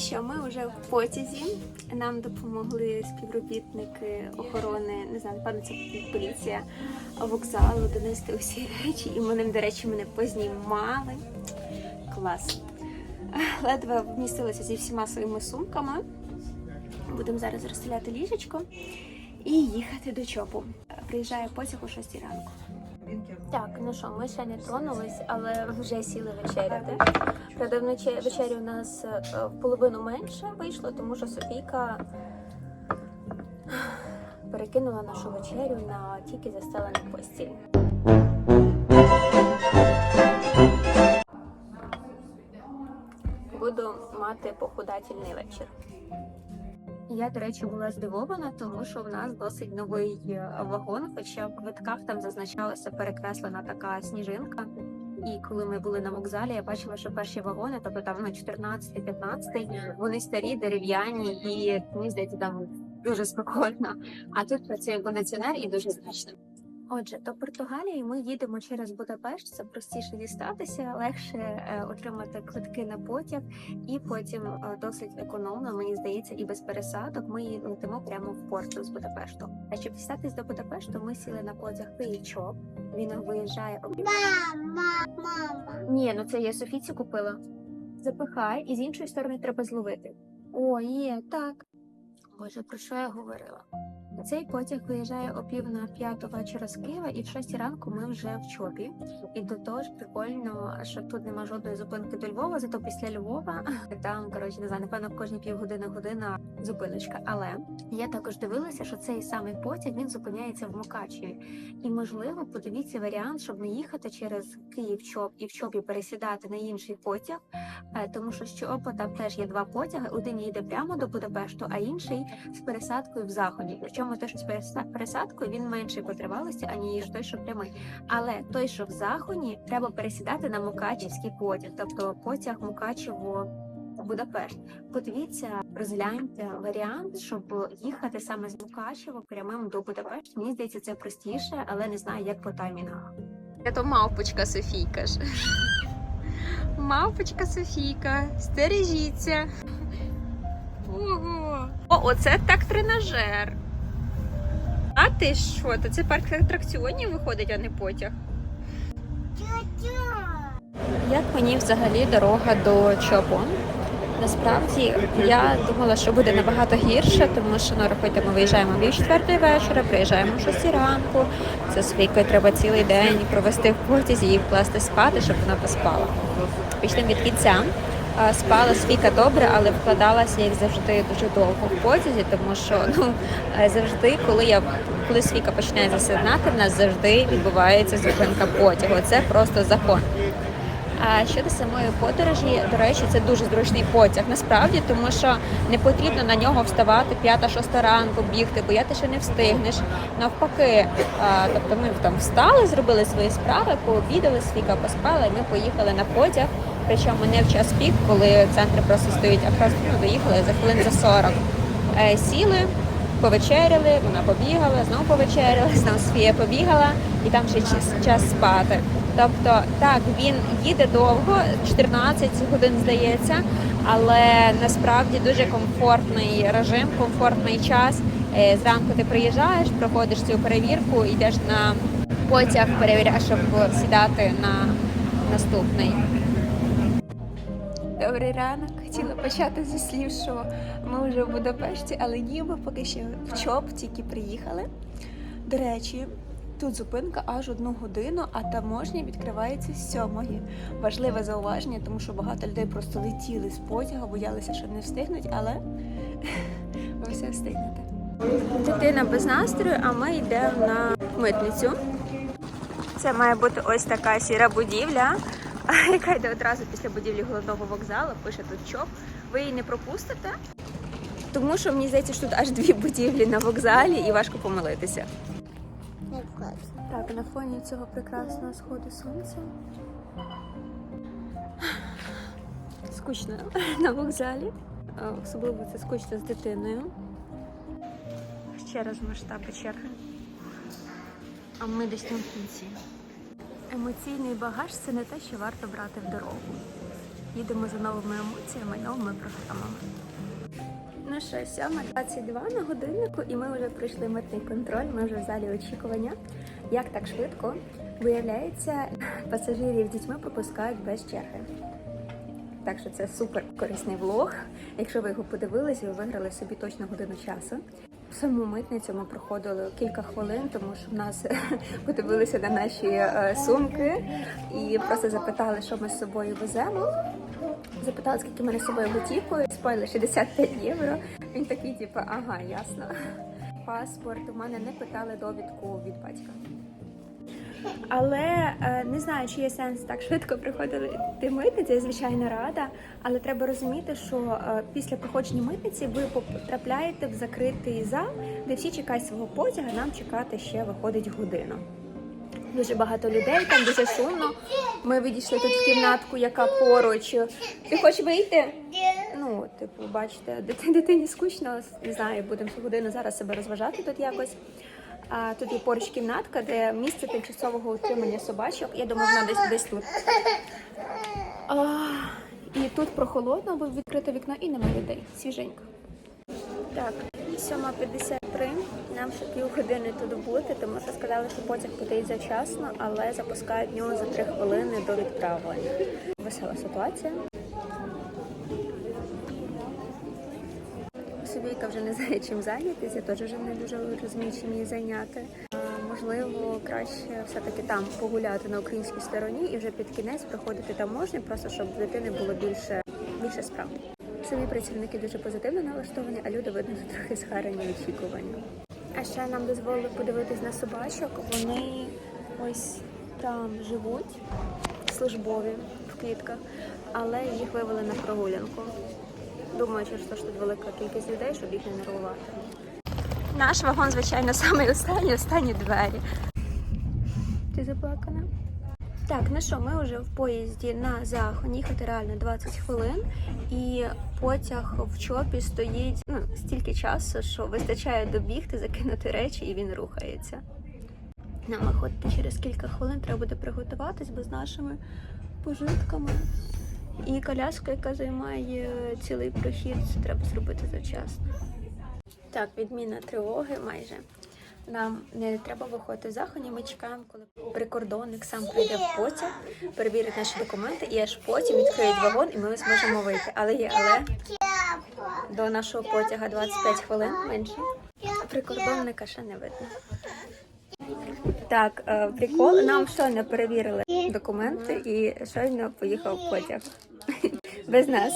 що, ми вже в потязі. Нам допомогли співробітники охорони, не знаю, напевно, це поліція вокзалу донести усі речі. І вони, до речі, мене познімали. Клас. Ледве вмістилися зі всіма своїми сумками. Будемо зараз розстріляти ліжечко і їхати до чопу. Приїжджає потяг о 6 ранку. Так, ну що, ми ще не тронулись, але вже сіли вечеряти. Правда, вночі вечері у нас е, в половину менше вийшло, тому що Софійка перекинула нашу вечерю на тільки застелену постіль. Буду мати похудательний вечір. Я, до речі, була здивована, тому що в нас досить новий е, вагон, хоча в квитках там зазначалася перекреслена така сніжинка. І коли ми були на вокзалі, я бачила, що перші вагони, тобто там на 14-15, вони старі, дерев'яні, і мені здається, там дуже спокійно. А тут працює кондиціонер і дуже зручно. Отже, до Португалії ми їдемо через Будапешт. Це простіше дістатися, легше е, отримати квитки на потяг, і потім е, досить економно, мені здається, і без пересадок. Ми летимо прямо в Порту з Будапешту. А щоб дістатись до Будапешту, ми сіли на потяг Київчоп. Він виїжджає об Мама, мама. ні, ну це я Софіці купила. Запихай, і з іншої сторони треба зловити. О, є, так. Боже, про що я говорила? Цей потяг виїжджає о пів на п'яту вечора з Києва, і в шостій ранку ми вже в чопі. І до того ж прикольно, що тут нема жодної зупинки до Львова, зато після Львова там, коротше, не знаю, напевно, кожні півгодини година зупиночка. Але я також дивилася, що цей самий потяг він зупиняється в Мукачеві. І можливо, подивіться варіант, щоб не їхати через Київ чоп і в чопі пересідати на інший потяг, е, тому що з Чопа там теж є два потяги. Один їде прямо до Будапешту, а інший з пересадкою в заході. Причому той, що з пересадкою, він менший по тривалості, аніж той, що прямий. Але той, що в заході, треба пересідати на Мукачівський потяг, тобто потяг Мукачево. Будапешт. Подивіться, розгляньте варіант, щоб їхати саме з Мукачева прямим до Будапешту. Мені здається, це простіше, але не знаю, як по таймінгах. Це то мавпочка Софійка ж. Мавпочка Софійка, стережіться. Ого. О, оце так тренажер. А ти що? То це парк атракціонів виходить, а не потяг. Як мені взагалі дорога до Чопон? Насправді я думала, що буде набагато гірше, тому що ну, рахуйте, ми виїжджаємо в пів четвертої вечора, приїжджаємо о 6 ранку. Це Софійкою треба цілий день провести в потязі і вкласти спати, щоб вона поспала. Пішли від кінця. А, Спала свіка добре, але вкладалася, як завжди, дуже довго в потязі, тому що ну е, завжди, коли я коли свіка починає засинати, в нас завжди відбувається зупинка потягу. Це просто закон. А щодо самої подорожі, до речі, це дуже зручний потяг. Насправді, тому що не потрібно на нього вставати 5-6 ранку, бігти, бо я ти ще не встигнеш. Навпаки, тобто ми там встали, зробили свої справи, пообідали, свіка поспала, і ми поїхали на потяг. Причому не в час пік, коли центри просто стоять, а просто ну, доїхали за хвилин за 40. Е, сіли, повечеряли, вона побігала, знову повечеряли, знову Софія побігала, і там ще час, час спати. Тобто, так, він їде довго, 14 годин здається, але насправді дуже комфортний режим, комфортний час. Е, Зранку ти приїжджаєш, проходиш цю перевірку, йдеш на потяг, перевіряєш, щоб сідати на наступний. Добрий ранок. Хотіла почати зі слів, що ми вже в Будапешті, але ніби поки що в ЧОП тільки приїхали. До речі, тут зупинка аж одну годину, а таможня відкривається з сьомої. Важливе зауваження, тому що багато людей просто летіли з потяга, боялися, що не встигнуть, але ви все встигнете. Дитина без настрою, а ми йдемо на митницю. Це має бути ось така сіра будівля, яка йде одразу після будівлі головного вокзалу. Пише тут ЧОП. Ви її не пропустите. Тому що мені здається, що тут аж дві будівлі на вокзалі і важко помилитися. Так, на фоні цього прекрасного сходу сонця. Скучно на вокзалі. Особливо це скучно з дитиною. Ще раз масштаби черги. А ми десь там в кінці. Емоційний багаж це не те, що варто брати в дорогу. їдемо за новими емоціями, новими програмами. Ну що, 7.22 на годиннику, і ми вже пройшли митний контроль. Ми вже в залі очікування. Як так швидко? Виявляється, пасажирів з дітьми пропускають без черги. Так що це супер корисний влог. Якщо ви його подивились, ви виграли собі точно годину часу. Саму митницю ми проходили кілька хвилин, тому що в нас подивилися на наші е, сумки і просто запитали, що ми з собою веземо. Запитали, скільки мене з собою готівкою. Спойлер 65 євро. Він такий, типу, ага, ясно. Паспорт у мене не питали довідку від батька. Але е, не знаю, чи є сенс так швидко приходити митниці. Я звичайно рада. Але треба розуміти, що е, після проходження митниці ви потрапляєте в закритий зал, де всі чекають свого потяга. Нам чекати ще виходить годину. Дуже багато людей, там дуже шумно. Ми відійшли тут в кімнатку, яка поруч. Ти хочеш вийти? Типу, бачите, дити- дитині скучно, не знаю, будемо цю годину зараз себе розважати тут якось. А тут є поруч кімнатка, де місце тимчасового утримання собачок. Я думаю, вона десь десь тут. А, і тут прохолодно, бо відкрите вікно і немає людей. Свіженько. Так, 7.53. Нам ще півгодини тут бути, тому що сказали, що потяг буде завчасно, але запускають нього за 3 хвилини до відправлення. Весела ситуація. Собійка вже не знає, чим зайнятися, теж вже не дуже розумію, чим її зайняти. Можливо, краще все-таки там погуляти на українській стороні і вже під кінець проходити таможню, просто щоб в дитини було більше, більше справ. Самі працівники дуже позитивно налаштовані, а люди видно що трохи схарені очікування. А ще нам дозволили подивитись на собачок. Вони ось там живуть, службові в клітках, але їх вивели на прогулянку. Думаю, через те, що тут велика кількість людей, щоб їх не нервувати. Наш вагон, звичайно, самий останній, останні двері. Ти заплакана? Так, ну що, ми вже в поїзді на Захон, їхати реально 20 хвилин, і потяг в чопі стоїть ну, стільки часу, що вистачає добігти, закинути речі, і він рухається. Нам виходити через кілька хвилин треба буде приготуватись, бо з нашими пожитками. І коляска, яка займає цілий прохід, це треба зробити завчасно. Так, відміна тривоги майже. Нам не треба виходити з заході. Ми чекаємо, коли прикордонник сам прийде в потяг, перевірить наші документи, і аж потім відкриють вагон, і ми зможемо вийти. Але є але до нашого потяга 25 хвилин менше. Прикордонника ще не видно. Так, е, прикол. Нам щойно перевірили документи і щойно поїхав потяг. Без нас.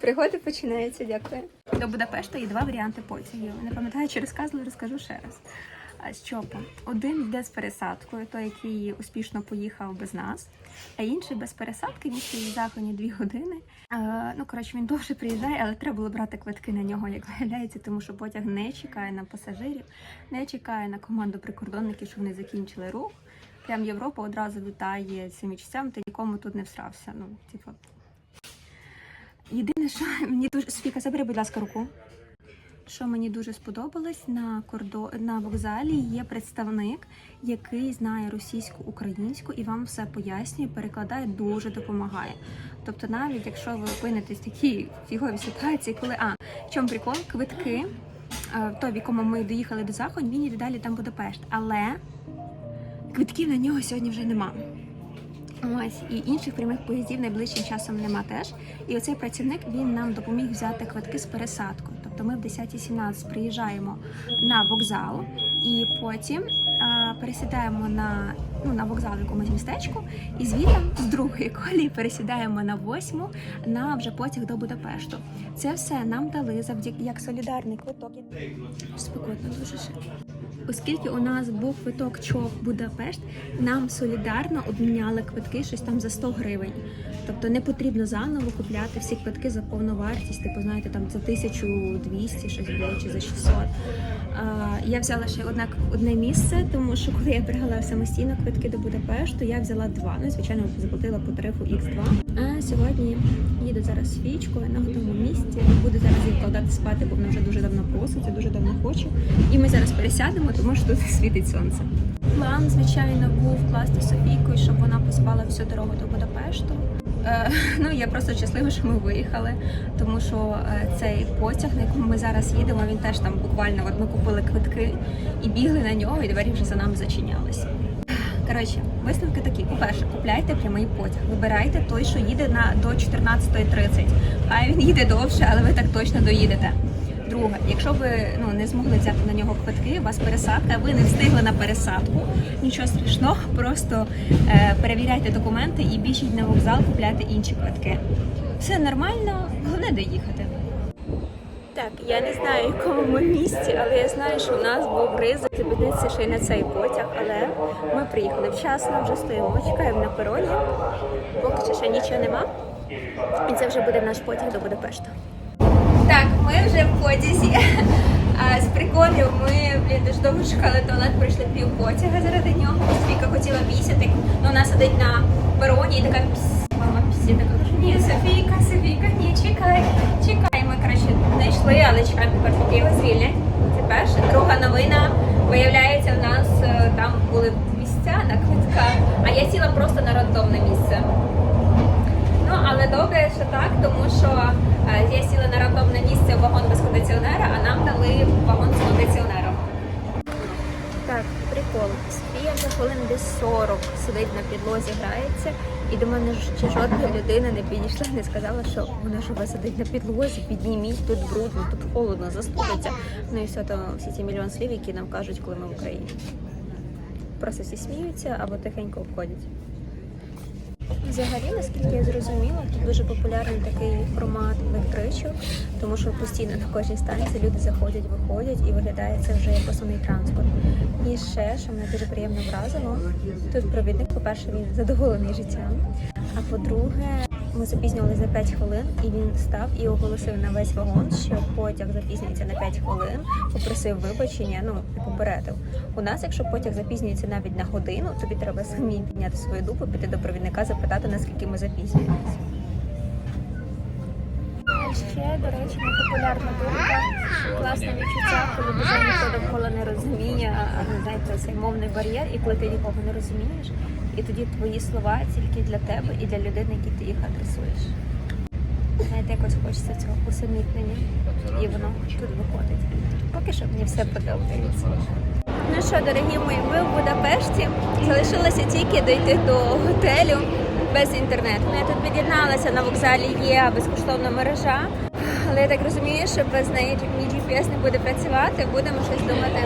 Пригоди починаються, дякую. До Будапешта є два варіанти потягів. Не пам'ятаю, чи розказувала, розкажу ще раз. А з. Один йде з пересадкою, той, який успішно поїхав без нас, а інший без пересадки, він стоїть в законі дві години. Е, ну, коротше, він довше приїжджає, але треба було брати квитки на нього, як виявляється, тому що потяг не чекає на пасажирів, не чекає на команду прикордонників, щоб вони закінчили рух. Прям Європа одразу вітає цими часами, ти нікому тут не всрався. Ну, типу. Єдине, що мені дуже Софіка, забери, будь ласка, руку. Що мені дуже сподобалось на кордо... на вокзалі є представник, який знає російську, українську і вам все пояснює, перекладає, дуже допомагає. Тобто, навіть якщо ви опинитесь в такій фіговій ситуації, коли а в чому прикол, квитки, е, той, в якому ми доїхали до заходу, він йде далі там Будапешт, але квитків на нього сьогодні вже нема. Ось і інших прямих поїздів найближчим часом нема теж. І оцей працівник він нам допоміг взяти квитки з пересадкою. Тобто ми в 10.17 приїжджаємо на вокзал і потім а, пересідаємо на, ну, на вокзал в якомусь містечку, і звідти з другої колії пересідаємо на восьму на вже потяг до Будапешту. Це все нам дали завдяки як солідарний квиток. Спекотно дуже ще. Оскільки у нас був квиток ЧОВ Будапешт, нам солідарно обміняли квитки щось там за 100 гривень. Тобто не потрібно заново купляти всі квитки за повну вартість, типу, знаєте, там за 1200 щось було чи за 600. А, я взяла ще одне, одне місце, тому що коли я брала самостійно квитки до Будапешту, я взяла два. Ну, звичайно, заплатила по тарифу X2. А сьогодні їду зараз свічкою на готовому місці. Буду зараз її вкладати спати, бо вона вже дуже давно проситься, дуже давно хоче. І ми зараз пересядемо, тому що тут світить сонце. План, звичайно, був класти Софійку, щоб вона поспала всю дорогу до Будапешту. Е, ну я просто щаслива, що ми виїхали, тому що е, цей потяг, на якому ми зараз їдемо, він теж там буквально от ми купили квитки і бігли на нього, і двері вже за нами зачинялись. Коротше, висновки такі: по-перше, купляйте прямий потяг, вибирайте той, що їде на до 14.30. Хай він їде довше, але ви так точно доїдете. Друге, якщо ви ну не змогли взяти на нього квитки, у вас пересадка, ви не встигли на пересадку. Нічого страшного, просто е, перевіряйте документи і біжіть на вокзал, купляйте інші квитки. Все нормально, головне доїхати. Так, я не знаю, в якому ми місці, але я знаю, що в нас був ризик запізнитися ще й на цей потяг, але ми приїхали вчасно, вже стоїмо, чекаємо на пероні. Поки що ще нічого нема. І це вже буде наш потяг до Будапешта. Ми вже в потязі. З приколів ми блін, дуже довго чекали туалет, прийшли пів потяга заради нього. Софійка хотіла пісяти, але вона сидить на пероні і така піс, мама пісі, така ні, Софійка, Софійка, ні, чекай, чекай. Ми коротше не йшли, але чекаємо тепер, поки його звільнять. Це перша. Друга новина. Виявляється, в нас е, там були місця на квитках, а я сіла просто на рандомне місце. Ну, але добре, що так, тому що е, я сіла на рандомне місце в вагон без кондиціонера, а нам дали вагон з кондиціонером. Так, прикол. Софія вже хвилин десь 40 сидить на підлозі, грається, і до мене ще жодна людина не підійшла не сказала, що вона ж у вас сидить на підлозі, підніміть, тут брудно, тут холодно, застудиться. Ну і все то всі ці мільйон слів, які нам кажуть, коли ми в Україні. Просто всі сміються або тихенько обходять. Взагалі, наскільки я зрозуміла, тут дуже популярний такий формат електричок, тому що постійно на кожній станції люди заходять, виходять і виглядає це вже як основний транспорт. І ще, що мене дуже приємно вразило, тут провідник, по-перше, він задоволений життям. А по-друге, ми запізнювалися за 5 хвилин, і він став і оголосив на весь вагон, що потяг запізнюється на 5 хвилин, попросив вибачення, ну і попередив. У нас, якщо потяг запізнюється навіть на годину, тобі треба самі підняти свою дупу, піти до провідника, запитати, наскільки ми запізнюємося. Ще, до речі, непопулярна думка. Класне відчуття, коли дуже ніхто довкола не розуміє, знаєте, цей мовний бар'єр, і коли ти нікого не розумієш, і тоді твої слова тільки для тебе і для людини, які ти їх адресуєш. Знаєте, якось хочеться цього усамітнення, і воно тут виходить. Поки що мені все подобається. Ну що, дорогі мої, ми в Будапешті. Залишилося тільки дойти до готелю без інтернету. Ну, я тут під'єдналася на вокзалі є безкоштовна мережа, але я так розумію, що без неї ні GPS не буде працювати. Будемо щось думати